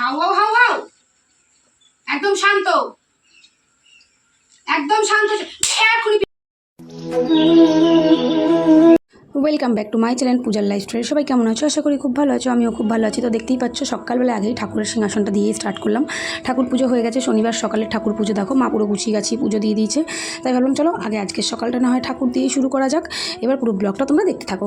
How হাউ হাউ হাউ? একদম শান্ত। একদম শান্ত এখনই welcome back to my channel পূজার লাইফ স্টোরি সবাই কেমন আছো? আশা করি খুব ভালো আছো, আমিও খুব ভালো আছি। তো দেখতেই পাচ্ছ সকালবেলা আগেই ঠাকুরের সিংহাসনটা দিয়ে স্টার্ট করলাম। ঠাকুর পুজো হয়ে গেছে, শনিবার সকালে ঠাকুর পুজো। দেখো, মা পুরো গুছিয়ে গেছি, পুজো দিয়ে দিয়েছে। তাই ভাবলাম, চলো আগে আজকের সকালটা না হয় ঠাকুর দিয়ে শুরু করা যাক। এবার পুরো ব্লগটা তোমরা দেখতে থাকো।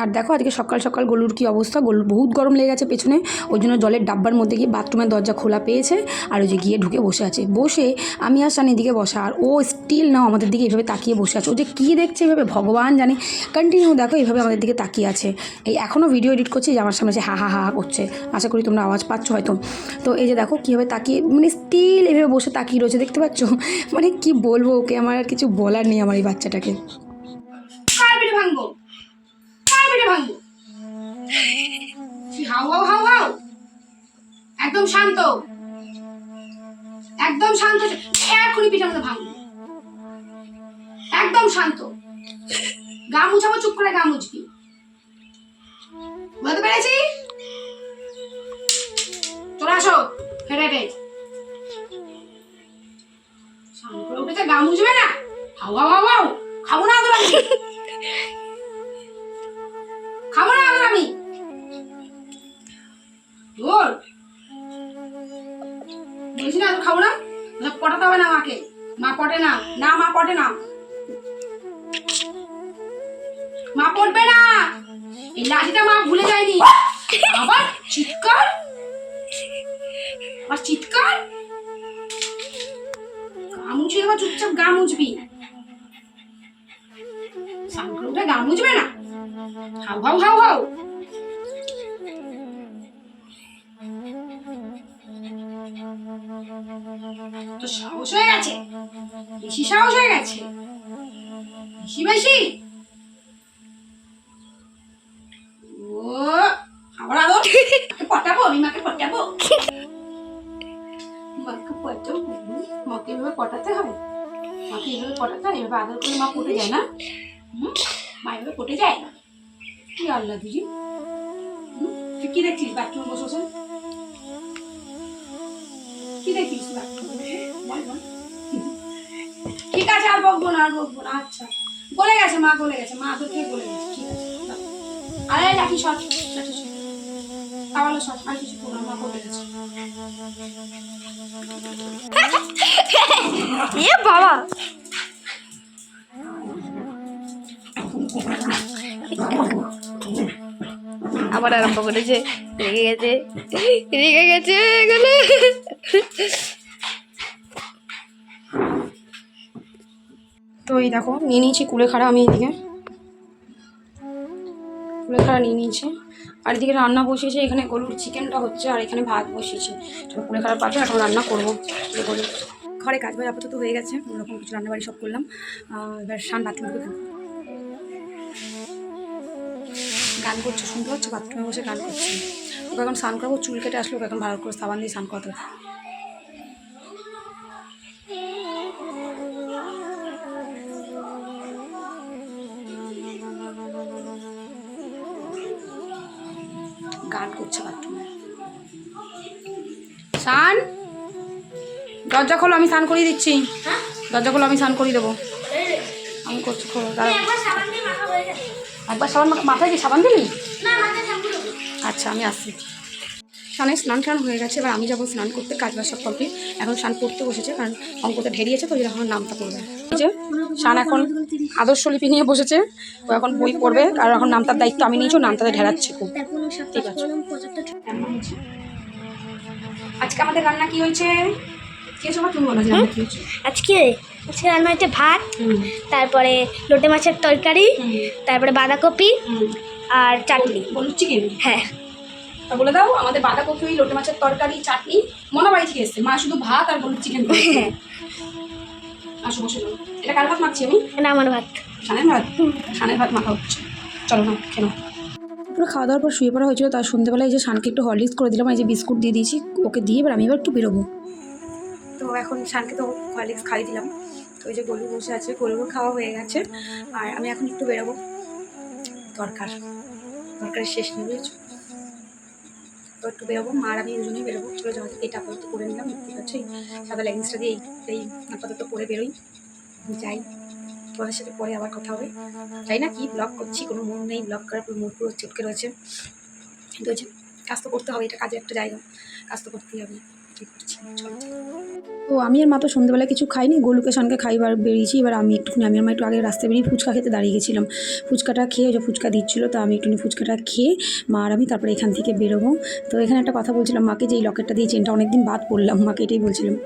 আর দেখো আজকে সকাল সকাল গলুর কি অবস্থা? গলুর বহুত গরম লেগে গেছে পেছনে। ওই জন্য জলের ডাব্বার মধ্যে গিয়ে বাথরুমের দরজা খোলা পেয়েছে আর ওই যে গিয়ে ঢুকে বসে আছে। বসে আমি আর সান এদিকে বসা, আর ও স্টিল নাও আমাদের দিকে এভাবে তাকিয়ে বসে আছে। ও যে কী দেখছে এভাবে ভগবান জানে। কন্টিনিউ দেখো এইভাবে আমাদের দিকে তাকিয়ে আছে। এই এখনও ভিডিও এডিট করছি যে আমার সামনে সে হা হা হা করছে। আশা করি তোমরা আওয়াজ পাচ্ছ হয়তো। তো এই যে দেখো কীভাবে তাকিয়ে মানে স্টিল এভাবে বসে তাকিয়ে রয়েছে, দেখতে পাচ্ছ? মানে কি বলব ওকে? আমার আর কিছু বলার নেই আমার এই বাচ্চাটাকে। ভাঙবো। পিঠে ভাঙবো। হাউ হাউ হাউ হাউ। একদম শান্ত। একদম শান্ত এখনই পিঠে আমাদের ভাঙবো। একদম শান্ত। গা মুছাবো, চুপ করে গা মুছবি। বলতে পেরেছি? চলে আসো, হেঁটে হেঁটে। গা মুছবে না? হাউ হাউ হাউ হাউ। খাব না আদর আমি? বলছি না খাব না? পটাতে হবে না মা পটে না। না, মা পটে না। মা না। এই লাঠিটা মা ভুলে যায়নি। আবার চিৎকার? আবার চিৎকার? গা আবার চুপচাপ গা মুছবে না? হাউ হাউ হাউ হাউ। তো সাহস হয়ে গেছে? বেশি সাহস হয়ে গেছে? বেশি ও আবার আদর। পটাবো আমি মাকে মাকে মাকে এভাবে পটাতে হয়? মাকে এভাবে পটাতে হয়? এভাবে আদর করলে মা পটে যায় না? মা এভাবে পটে যায়? কি আল্লাহ দিদি? তুই কি দেখছিস বাথরুমে বসে কি? বল, বল। ঠিক আছে আর বকবো না আর বকবো না। আচ্ছা। গলে গেছে মা গলে গেছে। মা আদর খেয়ে গলে গেছে? ঠিক আছে আরে লাঠি শট শট এ বাবা। আবার আরম্ভ করেছে রেগে গেছে রেগে গেছে এগুলো তো এই দেখো, নিয়ে নিয়েছি কুলেখাড়া আমি এদিকে। কুলেখাড়া নিয়ে নিয়েছি। আর এদিকে রান্না বসিয়েছি, এখানে গরুর চিকেনটা হচ্ছে, আর এখানে ভাত বসিয়েছি। তো কুলেখাড়া পাঠে এখন রান্না করব। গরু ঘরে কাজ বাজ আপাতত হয়ে গেছে, ওরকম কিছু রান্নাবাড়ি সব করলাম। এবার শান বাথরুমে গান করছে শুনতে পাচ্ছ? বাথরুমে বসে গান করছে। ওকে এখন স্নান করব চুল কেটে আসলো ওকে এখন ভালো করে সাবান দিয়ে স্নান করতে গান করছে বাথরুমে শান দরজা খোলো আমি স্নান করিয়ে দিচ্ছি। দরজা খোলো আমি স্নান করিয়ে দেবো। আমি করছি খোলো দাঁড়া একবার সাবান মাখা- মাথায় কি সাবান দিলি? আচ্ছা আমি আসছি। স্নানে স্নান টান হয়ে গেছে এবার আমি যাব স্নান করতে কাজ বাজ সব কমপ্লিট। এখন স্নান করতে বসেছে কারণ অঙ্কটা ঢেরিয়েছে তো এখন নামটা পড়বে। যে স্নান এখন আদর্শ লিপি নিয়ে বসেছে ও এখন বই পড়বে আর এখন নামতার দায়িত্ব আমি নিয়েছি নামতাতে ঢেরাচ্ছে খুব। ঠিক আছে। আজকে আমাদের রান্না কি হয়েছে? কে সবার তুমি বলো আজকে আজকে রান্না হচ্ছে ভাত তারপরে লোটে মাছের তরকারি তারপরে বাঁধাকপি আর চাটনি। বলুন চিকেন? হ্যাঁ। বলে দাও আমাদের বাঁধাকপি লোটে মাছের তরকারি চাটনি মনা বাড়ি থেকে এসছে। মা শুধু ভাত আর বলুন চিকেন হ্যাঁ। আসো বসে এটা কার ভাত মাখছি আমি? না আমার ভাত। সানের ভাত? সানের ভাত মাখা হচ্ছে। চলো না কেন পুরো খাওয়া দাওয়ার পর শুয়ে পড়া হয়েছিল তার সন্ধ্যেবেলায় এই যে শানকে একটু হরলিক্স করে দিলাম এই যে বিস্কুট দিয়ে দিয়েছি ওকে দিয়ে এবার আমি এবার একটু বেরোবো। তো এখন শানকে তো হরলিক্স খাইয়ে দিলাম। তো ওই যে গলু বসে আছে গলুরও খাওয়া হয়ে গেছে। আর আমি এখন একটু বেরোবো। দরকার। দরকারের শেষ নেই, বুঝেছ? তো একটু বেরোবো। মা আর আমি দুজনেই বেরোবো। চলে যাওয়া যাক। এটা আপাতত করে নিলাম দেখতে পাচ্ছি সাদা লেগিংসটা দিয়ে এই আপাতত পরে বেরোই। যাই, তোমাদের সাথে পরে আবার কথা হবে। যাই না কি? ব্লগ করছি, কোনো মন নেই ব্লগ করার পুরো মুড পুরো চটকে রয়েছে। কিন্তু কাজ তো করতে হবে, এটা কাজের একটা জায়গা। কাজ তো করতেই হবে। তো আমি আর মা তো সন্ধ্যেবেলা কিছু খাইনি, গোলুকে সঙ্গে খাইবার বেরিয়েছি, এবার আমি একটুখানি, আমি আমার একটু আগে রাস্তায় বেরিয়ে ফুচকা খেতে দাঁড়িয়ে গেছিলাম। ফুচকাটা খেয়ে যে ফুচকা দিচ্ছিল, তো আমি একটুখানি ফুচকাটা খেয়ে মা আর আমি তারপরে এখান থেকে বেরোবো। তো এখানে একটা কথা বলছিলাম, মাকে যে এই লকেটটা দিয়ে চেনটা অনেকদিন বাদ পড়লাম, মাকে এটাই বলছিলাম।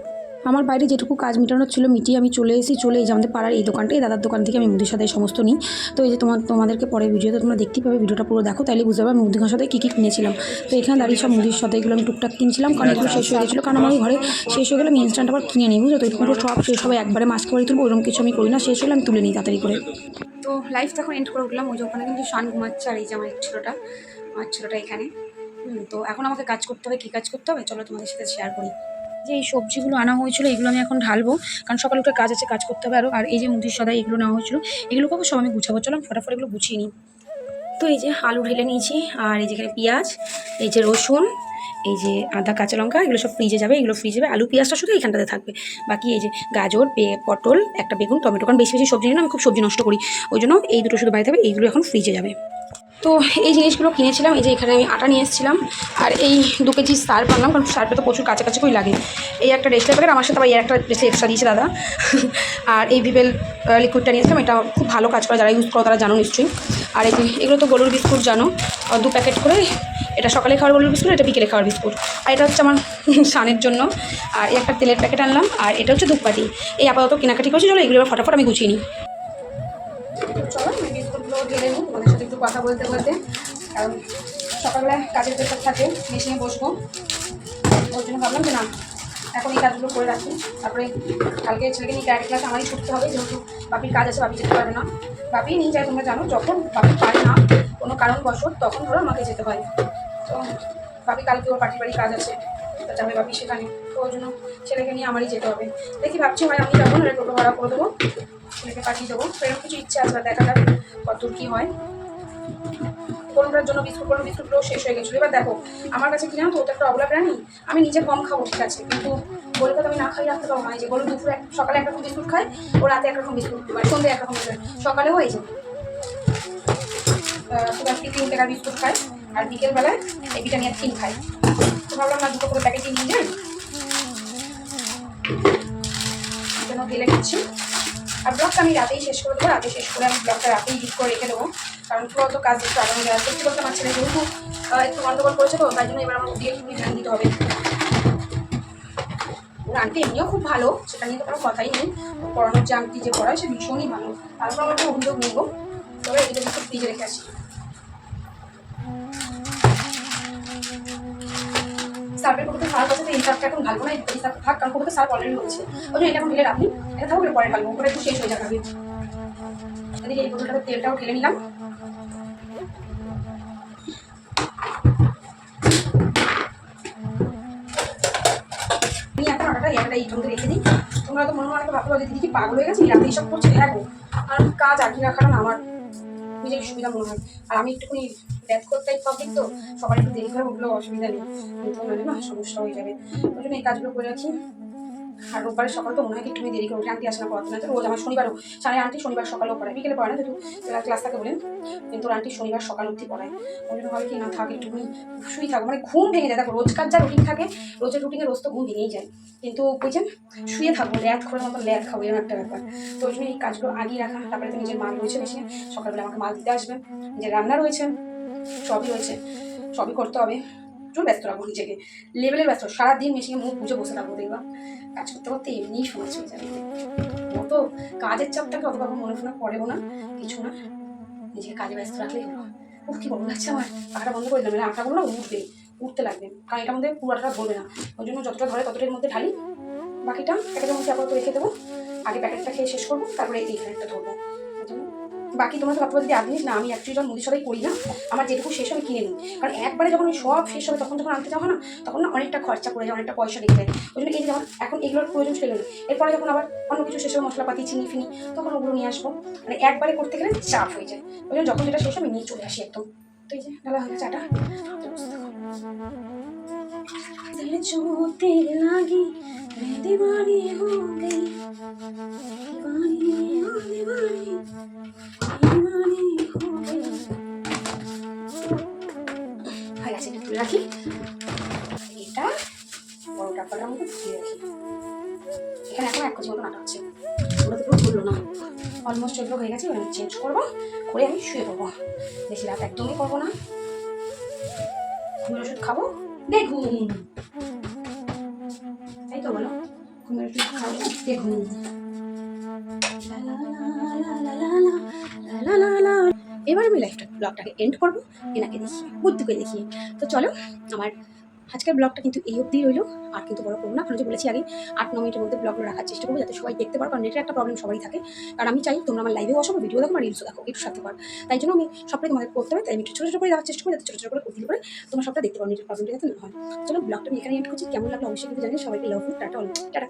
আমার বাইরে যেটুকু কাজ মেটানোর ছিল মিটিয়ে আমি চলে এসেছি চলে এই যে আমাদের পাড়ার এই দোকানটা, এই দাদার দোকান থেকে আমি মুদির সাথে সমস্ত নিই। তো এই যে তোমার, তোমাদেরকে পরে ভিডিওতে তোমরা দেখতেই পাবে, ভিডিওটা পুরো দেখো, তাইলে বুঝতে পারবে মুদির সাথে কী কী কিনেছিলাম। তো এখানে দাঁড়িয়ে সব মুদির সাথে এগুলো আমি টুকটাক কিনছিলাম, কারণ এগুলো শেষ হয়ে গেছিল, কারণ আমার ঘরে শেষ হয়ে গেলে আমি ইনস্ট্যান্ট আবার কিনে নিই বুঝলো তো এরকম সব শেষ হবে, একবারে মাস্ক করে তুলবো, ওরকম কিছু আমি করি না, শেষ হলে আমি তুলে নিই তাড়াতাড়ি করে। তো লাইফ তখন এন্ড করে উঠলাম, ওই যে ওখানে কিন্তু শান ঘুমাচ্ছে আর এই যে আমার ছোটোটা আমার ছোটোটা এখানে। তো এখন আমাকে কাজ করতে হবে, কী কাজ করতে হবে, চলো তোমাদের সাথে শেয়ার করি। যে এই সবজিগুলো আনা হয়েছিল, এগুলো আমি এখন ঢালবো। কারণ সকালে উঠে কাজ আছে, কাজ করতে হবে আরও আর এই যে মুদির সদাই এগুলো নেওয়া হয়েছিল, এগুলোকে সব আমি গুছাবো। চলো আমি ফটাফট এগুলো গুছিয়ে নিই। তো এই যে আলু ঢেলে নিয়েছি, আর এই যেখানে পেঁয়াজ, এই যে রসুন, এই যে আদা, কাঁচা লঙ্কা, এগুলো সব ফ্রিজে যাবে, এগুলো ফ্রিজে যাবে। আলু, পেঁয়াজটা শুধু এইখানটাতে থাকবে। বাকি এই যে গাজর বে- পটল, একটা বেগুন, টমেটো। কারণ বেশি বেশি সবজি নিয়ে আমি খুব সবজি নষ্ট করি। ওই জন্য এই দুটো শুধু বাড়িতে হবে এইগুলো এখন ফ্রিজে যাবে। তো এই জিনিসগুলো কিনেছিলাম, এই যে এখানে আমি আটা নিয়ে এসেছিলাম, আর এই দু কেজি সার পারলাম কারণ সারটা তো প্রচুর কাছাকাছি করে লাগে। এই একটা রেস্টের প্যাকেট আমার সাথে আবার একটা বেশি এক্সট্রা দিয়েছে দাদা। আর এই ভিভেল লিকুইডটা নিয়েছিলাম এটা খুব ভালো কাজ করে, যারা ইউজ করো তারা জানো নিশ্চয়ই। আর এই এগুলো তো গরুর বিস্কুট জানো দু প্যাকেট করে, এটা সকালে খাওয়ার গরুর বিস্কুট, এটা বিকেলে খাওয়ার বিস্কুট। আর এটা হচ্ছে আমার সানের জন্য। আর এই একটা তেলের প্যাকেট আনলাম, আর এটা হচ্ছে ধূপকাঠি। এই আপাতত কেনাকাটি করছি, চলো এগুলো ফটাফট আমি গুছিয়ে নিই। চলো বিস্কুটগুলো নিই কথা বলতে বলতে, কারণ সকালবেলা কাজের প্রেশার থাকে মেশিনে বসবো। ওর জন্য ভাবলাম যে না, এখন এই কাজগুলো করে রাখি। তারপরে কালকে ছেলেকে নিয়ে ক্যারেক্ট ক্লাস আমারই ছুটতে হবে, যেহেতু বাপির কাজ আছে, বাপি যেতে পারবে না। বাপি নিয়ে যায়, তোমরা জানো, যখন বাপি পারে না, কোনো কারণবশত তখন ধরো আমাকে যেতে হয়। তো বাপি কালকে ওর পাটির বাড়ি কাজ আছে, তো যাবে বাপি সেখানে। তো ওই জন্য ছেলেকে নিয়ে আমারই যেতে হবে। দেখি ভাবছি, হয় আমি যাব না টোটো ভাড়া করে দেবো, ছেলেকে পাঠিয়ে দেবো। তো এরকম কিছু ইচ্ছা আছে দেখা যাক কতদূর কী হয়। কোনটার জন্য বিস্কুট কোনো বিস্কুটগুলো শেষ হয়ে গেছিল। এবার দেখো, আমার কাছে কি জানো তো, ওটা একটা অবলা প্রাণী। আমি নিজে কম খাব, ঠিক আছে? কিন্তু গরুকে তো আমি না খাই রাখতে পারব না। যে গরু দুপুরে সকালে একরকম বিস্কুট খায়, ও রাতে একরকম বিস্কুট মানে সন্ধ্যে একরকম বিস্কুট সকালেও এই যে সুগার ফ্রি তিন টাকার বিস্কুট খায়, আর বিকেলবেলায় এই ভিটামিন তিন খায়। তো ভাবলাম না, দুটো করে প্যাকেটই নিয়ে যাই। জন্য ঢেলে নিচ্ছি আর ব্লগটা আমি রাতেই শেষ করে দেবো রাতে শেষ করে আমি ব্লগটা রাতেই এডিট করে রেখে দেবো। কারণ পুরো তো কাজ একটু আগামী দেওয়া আছে বলতে, আমার ছেলে যেহেতু একটু গন্ডগোল করেছে তো, তাই জন্য এবার আমার দিয়ে খুবই ধ্যান দিতে হবে। আন্টি এমনিও খুব ভালো, সেটা নিয়ে তো কোনো কথাই নেই। পড়ানোর যে আন্টি যে পড়ায়, সে ভীষণই ভালো। তারপর আমার একটা অভিযোগ নেব। তবে এটা একটু ফ্রিজে রেখে আসি। সার্ভের করতে সার বসাতে এই এখন ঢালবো না এই থাক, কারণ করতে সার অলরেডি রয়েছে ওই এটা এখন ঢেলে রাখি। এটা পরে ঢালবো। ওটা একটু শেষ হয়ে যাবে এদিকে এই তেলটাও ঢেলে নিলাম। একটা এই রেখে তোমরা তো মনে হয় ভাবতে পারো দিদি কি পাগল হয়ে গেছে? রাতে এইসব করছে? হ্যাঁ গো। কারণ কাজ আগে রাখাটা না আমার? নিজের সুবিধা মনে হয়। আর আমি একটুখানি ব্যাথ করতে পাবলিক তো, সবার একটু দেরি করে উঠলেও অসুবিধা নেই। না, সমস্যা হয়ে যাবে। ওই জন্য এই কাজগুলো করে রাখি আর রোববারের সকাল তো মনে হয় একটু দেরি করে উঠে আন্টি আসে না পড়াতে। না রোজ আমার শনিবারও। সাড়ে আন্টি শনিবার সকালেও পড়ায়। বিকেলে পড়ায় না যেহেতু ক্লাস থাকে বলেন কিন্তু আন্টি শনিবার সকাল অবধি পড়ায়। ওই জন্য ভাবে কি, না থাকে, একটুখানি শুই থাকো। মানে ঘুম ভেঙে যায়। দেখো, রোজকার যা রুটিন থাকে, রোজের রুটিনে রোজ তো ঘুম ভেঙেই যায়। কিন্তু বুঝছেন শুয়ে থাকব ল্যাদ করে মতো ল্যাদ খাব, এরকম একটা ব্যাপার। তো ওই জন্য এই কাজগুলো আগেই রাখা। তারপরে তো নিজের মাল রয়েছে বেশি। সকালবেলা আমাকে মাল দিতে আসবে। নিজের রান্না রয়েছে, সবই রয়েছে। সবই করতে হবে। প্রচুর ব্যস্ত রাখব নিজেকে। লেভেলের ব্যস্ত, সারাদিন মেশিনে মুখ বুঝে বসে থাকব দেখবা। কাজ করতে করতে এমনিই সময় চলে যাবে। অত কাজের চাপটাকে অত ভাবে মনে ফোনে পড়েও না, কিছু না। নিজেকে কাজে ব্যস্ত রাখলেই হলো উফ, কি বড় লাগছে আমার। পাখাটা বন্ধ করে দিলাম মানে আটাগুলো না, উঠবে, উঠতে লাগবে। কারণ এটার মধ্যে পুরাটা ধরবে না। ওই জন্য যতটা ধরে ততটার মধ্যে ঢালি। বাকিটা প্যাকেটের মধ্যে আপাতত রেখে দেবো। আগে প্যাকেটটা খেয়ে শেষ করব, তারপরে এই প্যাকেটটা ধরবো। বাকি তোমরা কাপড় যদি আনিস না, আমি একটু যখন মুদি সবাই করি না, আমার যেটুকু শেষ হবে কিনে নিই। কারণ একবারে যখন সব শেষ হবে, তখন যখন আনতে যাব না, তখন না অনেকটা খরচা পড়ে যায়, অনেকটা পয়সা দেখে যায়। ওই জন্য এই যেমন এখন এগুলোর প্রয়োজন ছিল না, এরপরে যখন আবার অন্য কিছু শেষ হবে, মশলাপাতি, চিনি ফিনি, তখন ওগুলো নিয়ে আসব। মানে একবারে করতে গেলে চাপ হয়ে যায়। ওই জন্য যখন যেটা শেষ হবে নিয়ে চলে আসি একদম। তো যে ডালা হয়ে চোখের লাগি করব? করে আমি শুয়ে পড়ব। বেশি রাত একদমই করব না। ঘুমের ওষুধ খাব? দেখুন তাই তো বলো। ঘুমের ওষুধ খাব দেখুন এবার আমি লাইফটা ব্লগটাকে এন্ড করব, এনাকে দেখিয়ে বুদ্ধকে দেখিয়ে তো চলো, আমার আজকের ব্লগটা কিন্তু এই অবধি রইল। আর কিন্তু বড় করব না যে বলেছি আগে, আট ন মিনিটের মধ্যে ব্লগগুলো রাখার চেষ্টা করব, যাতে সবাই দেখতে পারো, কারণ নেটের একটা প্রবলেম সবাই থাকে। কারণ আমি চাই তোমরা আমার লাইভেও আসো ভিডিও দেখো আর রিলসও দেখো, একটু সাথে পারো। তাই জন্য আমি সবটাই তোমাদের করতে হবে, তাই আমি একটু ছোটো ছোটো করে দেওয়ার চেষ্টা করি, যাতে ছোটো ছোটো করে করতে করে তোমরা সবটা দেখতে পারো, নেটের প্রবলেমটা যাতে না হয়। চলো, ব্লগটা আমি এখানে এন্ড করছি, কেমন লাগল অবশ্যই কিন্তু জানি সবাইকে লাভ টাটা টাটা।